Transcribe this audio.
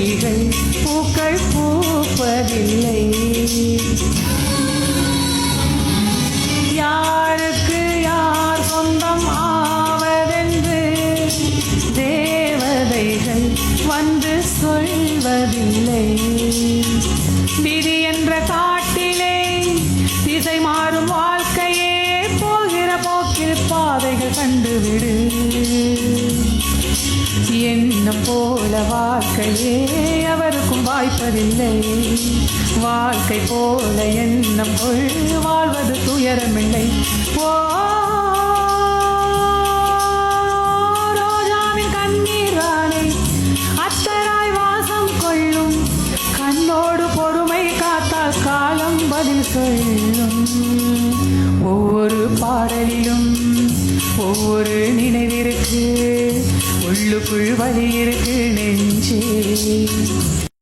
விழிகள் பூக்கள் பூப்பதில்லை. யாருக்கு யார் சொந்தம் ஆவதென்று தேவதைகள் வந்து சொல்வதில்லை. விதி என்ற காட்டிலே திசை மாறும் வாழ்க்கையே போகிற போக்கில் பாதைகள் கண்டுவிடு. என்ன போல வாழ்க்கையே? அவருக்கும் வாய்ப்பதில்லை. வாழ்க்கை போல என்ன போல்? வாழ்வது துயரமில்லை. ஓ ரோஜாவின் கண்ணீரானே அத்தராய் வாசம் கொள்ளும். கண்ணோடு பொறுமை காத்தால் காலம் பதில் சொல்லும். ஒவ்வொரு பாடலிலும் ஒரு நினைவிருக்கு உள்ளுக்குள் வழி இருக்கு நெஞ்சே.